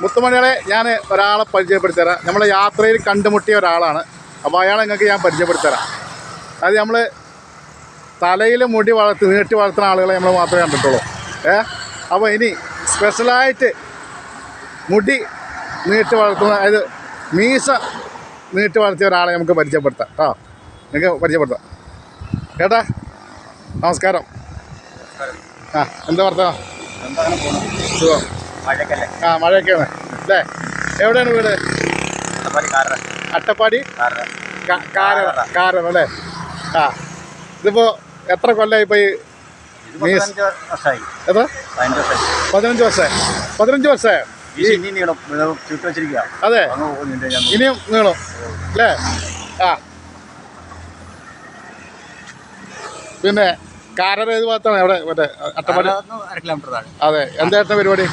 മുത്തുമണികളെ ഞാൻ ഒരാളെ പരിചയപ്പെടുത്തി തരാം നമ്മളെ യാത്രയിൽ കണ്ടുമുട്ടിയ ഒരാളാണ്. അപ്പോൾ അയാളെ നിങ്ങൾക്ക് ഞാൻ പരിചയപ്പെടുത്തരാം അത് നമ്മൾ തലയിൽ മുടി വളർത്തി നീട്ടി വളർത്തുന്ന ആളുകളെ നമ്മൾ മാത്രമേ കണ്ടിട്ടുള്ളൂ. ഏ? അപ്പോൾ ഇനി സ്പെഷ്യലായിട്ട് മുടി നീട്ടി വളർത്തുന്ന അതായത് മീസ നീട്ടി വളർത്തിയ ഒരാളെ നമുക്ക് പരിചയപ്പെടുത്താം. കേട്ടോ നിങ്ങൾക്ക് പരിചയപ്പെടുത്താം. കേട്ടാ? നമസ്കാരം. ആ എന്താ വർത്തമാനം സുഖം. ആ മഴയൊക്കെയാണ്. അല്ലേ? എവിടെയാണ് വീട്? അട്ടപ്പാടി കാരണം അല്ലേ? ആ ഇതിപ്പോ എത്ര കൊല്ലായി പോയി. പതിനഞ്ച് വർഷമായി പതിനഞ്ച് വർഷമായി അതെ. ഇനിയും നീളും. അല്ലേ? ആ. പിന്നെ കാരറ ഏത് ഭാഗത്താണ്? എവിടെ? മറ്റേ അട്ടപ്പാടി? അതെ. എന്തായിരുന്നു പരിപാടി?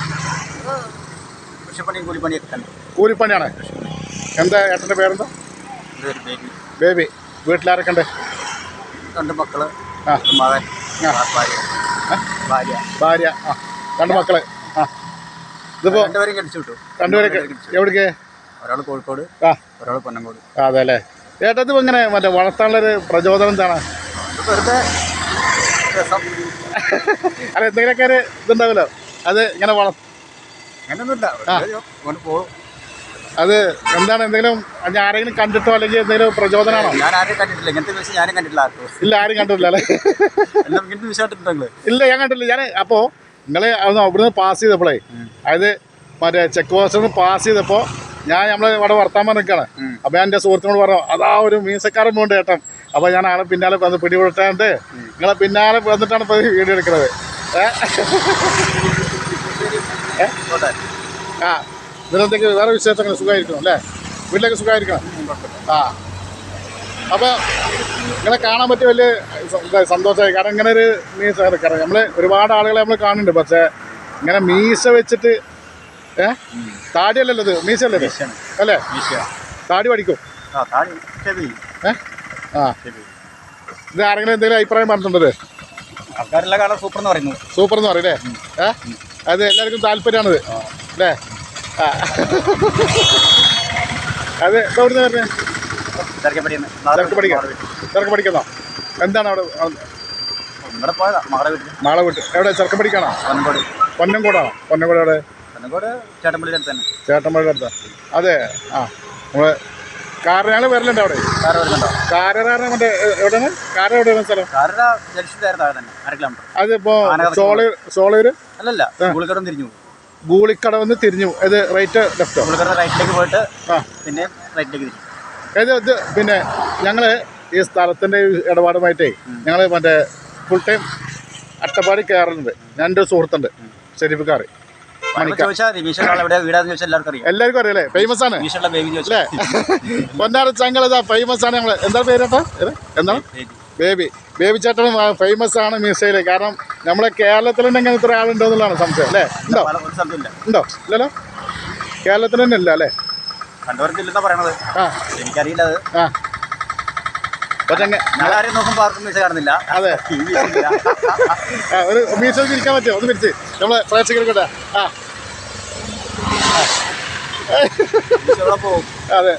കൃഷിപ്പണിയും കൂലിപ്പണിയൊക്കെ തന്നെ കൂലിപ്പണിയാണ്. എന്താ ഏട്ടന്റെ പേരെന്താ? ബേബി. ബേബി. വീട്ടിലാരൊക്കെ ഉണ്ട് രണ്ട് മക്കൾ ആ. മകൻ. ഭാര്യ ഭാര്യ. ഭാര്യ. ആ. രണ്ട് മക്കൾ. ആ. ഇതിപ്പോ രണ്ടുപേരും കടിച്ചു വിട്ടു. രണ്ടുപേരൊക്കെ എവിടേക്ക്? ഒരാൾ കോഴിക്കോട് ആ. ഒരാൾ പൊന്നങ്കോട്. അതെ അല്ലേ ഏട്ടാ ഇതിപ്പോൾ ഇങ്ങനെ മറ്റേ വളർത്താനുള്ളൊരു പ്രചോദനം എന്താണ്? വെറുതെ അല്ല എന്തെങ്കിലുമൊക്കെ ഒരു ഇതുണ്ടാവുമല്ലോ അത് ഇങ്ങനെ വള അങ്ങനെയൊന്നുമില്ല വെറുതെ അത് എന്താണ് എന്തെങ്കിലും ഞാൻ ആരെങ്കിലും കണ്ടിട്ടോ അല്ലെങ്കിൽ എന്തെങ്കിലും പ്രചോദനമാണോ? ഞാൻ ആരെയും കണ്ടിട്ടില്ല. ഇങ്ങനത്തെ വിഷയം ഞാനും കണ്ടിട്ടില്ല ആർക്കും. ഇല്ല ആരും കണ്ടിട്ടില്ല അല്ലേ? ഇങ്ങനത്തെ വിഷയമായിട്ടുണ്ട് ഇല്ല ഞാൻ കണ്ടില്ല ഞാൻ അപ്പോൾ നിങ്ങൾ അവിടുന്ന് അവിടുന്ന് പാസ് ചെയ്തപ്പോഴേ അതായത് മറ്റേ ചെക്ക് പോസ്റ്റിൽ നിന്ന് പാസ് ചെയ്തപ്പോൾ ഞാൻ നമ്മളെ ഇവിടെ വർത്താൻ നിൽക്കുകയാണ്. അപ്പോൾ ഞാൻ എന്റെ സുഹൃത്തിനോട് പറഞ്ഞു അതാ ഒരു മീൻസക്കാരൻ പോണ്ട് ഏട്ടം അപ്പോൾ ഞാൻ ആളെ പിന്നാലെ വന്ന് പിടികൊടുത്താണ്ട് നിങ്ങളെ പിന്നാലെ വന്നിട്ടാണ് ഇപ്പോൾ വീഡിയോ എടുക്കുന്നത്. ഏ? പോട്ടെ ആ ഇതിനെന്തൊക്കെ വേറെ വിശേഷങ്ങൾ സുഖമായിരിക്കണം അല്ലേ? വീട്ടിലേക്ക് സുഖമായിരിക്കണം? ആ. അപ്പോൾ നിങ്ങളെ കാണാൻ പറ്റിയ വലിയ സന്തോഷമായി. കാരണം ഇങ്ങനെ ഒരു മീശ കാരണം നമ്മൾ ഒരുപാട് ആളുകളെ നമ്മൾ കാണുന്നുണ്ട്. പക്ഷേ ഇങ്ങനെ മീശ വെച്ചിട്ട് ഏ? താടിയല്ലല്ലോ ഇത്? വിഷയാണ് അല്ലേ? വിഷയ താടി പഠിക്കും. ഏ? ആ. ഇത് ആരെങ്കിലും എന്തെങ്കിലും അഭിപ്രായം പറഞ്ഞിട്ടുണ്ടത് സൂപ്പർ എന്ന് പറയുന്നു. സൂപ്പർ എന്ന് പറയില്ലേ ഏ? അത് എല്ലാവർക്കും താല്പര്യമാണത്. അല്ലേ? ആ. അത് എവിടുന്ന് തിരക്കപ്പടിയെന്ന് തിരക്ക് പഠിക്കാം ചെറുക്ക് പഠിക്കുന്നോ എന്താണ് അവിടെ വീട്ടിൽ. നാളെ വിട്ട് എവിടെ? ചെറുക്കം പഠിക്കാണോ പൊന്നംകോടാണോ പൊന്നംകോട് എവിടെ? ചേട്ടമ്പള്ളിയുടെ അടുത്ത് തന്നെ. അതെ ആ. നമ്മൾ കാറ് ഞങ്ങൾ വരലുണ്ട് അവിടെ? വരുന്നുണ്ടോ മറ്റേ എവിടെയാണ്? കാര എവിടെയാണ് സ്ഥലം? കാറിന്റെ ജംഗ്ഷന്റെ താഴെ തന്നെ അര കിലോമീറ്റർ അതിപ്പോ ആനകത്ത് സോളൂർ സോളൂര് അല്ലല്ല ഗുളിക്കടം തിരിഞ്ഞു പോകും. ഗൂളിക്കടവന്ന് തിരിഞ്ഞു ഇത് റൈറ്റ് ലെഫ്റ്റോ? ഗുളിക്കട റൈറ്റിലേക്ക് പോയിട്ട് ആ. പിന്നെ റൈറ്റിലേക്ക് തിരിഞ്ഞു ഇത് ഇത് പിന്നെ ഞങ്ങൾ ഈ സ്ഥലത്തിന്റെ ഈ ഇടപാടുമായിട്ടേ ഞങ്ങൾ മറ്റേ ഫുൾ ടൈം അട്ടപ്പാടി കയറുന്നുണ്ട് ഒരു സുഹൃത്തുണ്ട് ഷെരീഫ് മണിക്ക എല്ലാവർക്കും അറിയാം. അറിയാലേ ഫേമസ് ആണ്. അല്ലേ? പൊന്നാട് ചങ്ങൾ ഫേമസ് ആണ് ഞങ്ങൾ എന്താ പേരേട്ടാ? എന്താണ് ബേബി ബേബി ചേട്ടനും ഫേമസ് ആണ് മീശയിൽ. കാരണം നമ്മളെ കേരളത്തിൽ തന്നെ ഇങ്ങനെ ഇത്ര ആളുണ്ടോ എന്നുള്ളതാണ് സംശയം അല്ലേ? ഉണ്ടോ? ഉണ്ടോ? ഇല്ലല്ലോ? കേരളത്തിൽ തന്നെ ഇല്ല അല്ലേ? എനിക്കറിയില്ല ആ. അതെ. ഒരു മീശ ഇരിക്കാൻ പറ്റുമോ? ഒന്ന് പിരിച്ച് നമ്മളെ പ്രേക്ഷകർക്കട്ടെ ആ. അതെ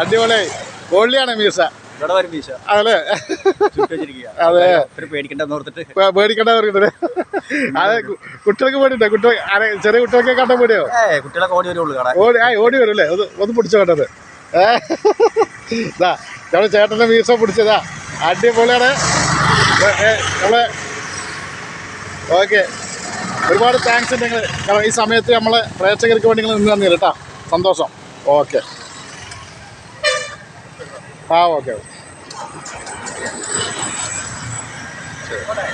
അടിപൊളി. പൊള്ളിയാണ് മീസ. അതെ. പേടിക്കണ്ട അതെ. കുട്ടികൾക്ക് കുട്ടികൾ ചെറിയ കുട്ടികൾക്ക് കണ്ട പേടിയോ? കുട്ടികളൊക്കെ ഓടി ഓടി ആ ഓടി വരും ഒന്ന് ഒന്ന് പിടിച്ചു കണ്ടത്. ഇതാ ചേട്ടന്റെ മീസ പിടിച്ചതാ. അടിപൊളിയാണ്. നമ്മളെ ഓക്കെ. ഒരുപാട് താങ്ക്സ് ഉണ്ട് നിങ്ങൾ കാരണം ഈ സമയത്ത് നമ്മളെ പ്രേക്ഷകർക്ക് വേണ്ടി നിങ്ങൾ നിന്ന് തന്നില്ല കേട്ടോ സന്തോഷം. ഓക്കെ. ആ ഓക്കെ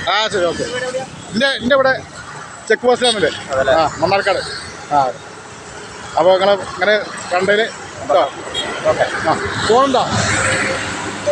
ആ ശരി ഓക്കെ. എന്റെ എന്റെ ഇവിടെ ചെക്ക് പോസ്റ്റിലാണല്ലേ? ആ മണ്ണാർക്കാട്. ആ. അപ്പോൾ നിങ്ങൾ ഇങ്ങനെ കണ്ടതിൽ ഓക്കെ. ആ ഫോണുണ്ടോ